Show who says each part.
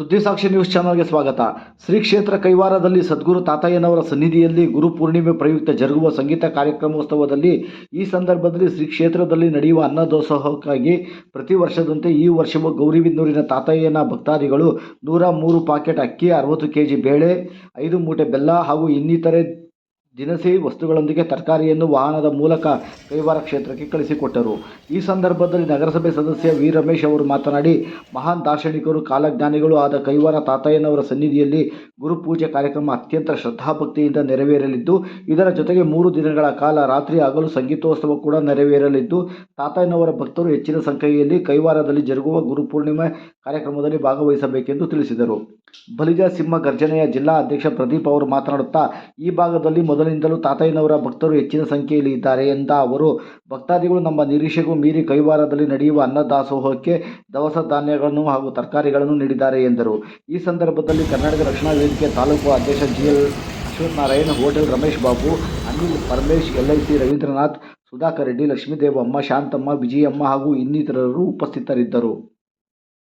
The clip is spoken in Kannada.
Speaker 1: ಸುದ್ದಿಸಾಕ್ಷಿ ನ್ಯೂಸ್ ಚಾನಲ್ಗೆ ಸ್ವಾಗತ. ಶ್ರೀ ಕ್ಷೇತ್ರ ಕೈವಾರದಲ್ಲಿ ಸದ್ಗುರು ತಾತಯ್ಯನವರ ಸನ್ನಿಧಿಯಲ್ಲಿ ಗುರು ಪೂರ್ಣಿಮೆ ಪ್ರಯುಕ್ತ ಜರುಗುವ ಸಂಗೀತ ಕಾರ್ಯಕ್ರಮೋತ್ಸವದಲ್ಲಿ ಈ ಸಂದರ್ಭದಲ್ಲಿ ಶ್ರೀ ಕ್ಷೇತ್ರದಲ್ಲಿ ನಡೆಯುವ ಅನ್ನದಾಸೋಹಕ್ಕಾಗಿ ಪ್ರತಿ ವರ್ಷದಂತೆ ಈ ವರ್ಷವೂ ಗೌರಿಬಿದನೂರಿನ ತಾತಯ್ಯನ ಭಕ್ತಾದಿಗಳು ನೂರ ಮೂರು ಪಾಕೆಟ್ ಅಕ್ಕಿ, ಅರವತ್ತು ಕೆಜಿ ಬೇಳೆ, ಐದು ಮೂಟೆ ಬೆಲ್ಲ ಹಾಗೂ ಇನ್ನಿತರೆ ದಿನಸಿ ವಸ್ತುಗಳೊಂದಿಗೆ ತರಕಾರಿಯನ್ನು ವಾಹನದ ಮೂಲಕ ಕೈವಾರ ಕ್ಷೇತ್ರಕ್ಕೆ ಕಳಿಸಿಕೊಟ್ಟರು. ಈ ಸಂದರ್ಭದಲ್ಲಿ ನಗರಸಭೆ ಸದಸ್ಯ ವಿ. ರಮೇಶ್ ಅವರು ಮಾತನಾಡಿ, ಮಹಾನ್ ದಾರ್ಶನಿಕರು, ಕಾಲಜ್ಞಾನಿಗಳು ಆದ ಕೈವಾರ ತಾತಯ್ಯನವರ ಸನ್ನಿಧಿಯಲ್ಲಿ ಗುರುಪೂಜೆ ಕಾರ್ಯಕ್ರಮ ಅತ್ಯಂತ ಶ್ರದ್ಧಾಭಕ್ತಿಯಿಂದ ನೆರವೇರಲಿದ್ದು, ಇದರ ಜೊತೆಗೆ ಮೂರು ದಿನಗಳ ಕಾಲ ರಾತ್ರಿ ಹಗಲು ಸಂಗೀತೋತ್ಸವ ಕೂಡ ನೆರವೇರಲಿದ್ದು, ತಾತಯ್ಯನವರ ಭಕ್ತರು ಹೆಚ್ಚಿನ ಸಂಖ್ಯೆಯಲ್ಲಿ ಕೈವಾರದಲ್ಲಿ ಜರುಗುವ ಗುರುಪೂರ್ಣಿಮೆ ಕಾರ್ಯಕ್ರಮದಲ್ಲಿ ಭಾಗವಹಿಸಬೇಕೆಂದು ತಿಳಿಸಿದರು. ಬಲಿಜ ಸಿಂಹ ಗರ್ಜನೆಯ ಜಿಲ್ಲಾ ಅಧ್ಯಕ್ಷ ಪ್ರದೀಪ್ ಅವರು ಮಾತನಾಡುತ್ತಾ, ಈ ಭಾಗದಲ್ಲಿ ಮೊದಲಿನಿಂದಲೂ ತಾತಯ್ಯನವರ ಭಕ್ತರು ಹೆಚ್ಚಿನ ಸಂಖ್ಯೆಯಲ್ಲಿ ಇದ್ದಾರೆ ಎಂದ ಅವರು, ಭಕ್ತಾದಿಗಳು ನಮ್ಮ ನಿರೀಕ್ಷೆಗೂ ಮೀರಿ ಕೈವಾರದಲ್ಲಿ ನಡೆಯುವ ಅನ್ನದಾಸೋಹಕ್ಕೆ ದವಸ ಧಾನ್ಯಗಳನ್ನು ಹಾಗೂ ತರಕಾರಿಗಳನ್ನು ನೀಡಿದ್ದಾರೆ ಎಂದರು. ಈ ಸಂದರ್ಭದಲ್ಲಿ ಕರ್ನಾಟಕ ರಕ್ಷಣಾ ವೇದಿಕೆ ತಾಲೂಕು ಅಧ್ಯಕ್ಷ G L Ashwathnarayan, hotel Ramesh Babu, Anil Paramesh, L I C Ravindranath, Sudhakar Reddy, Lakshmidevamma, Shanthamma, Vijayamma ಹಾಗೂ ಇನ್ನಿತರರು ಉಪಸ್ಥಿತರಿದ್ದರು.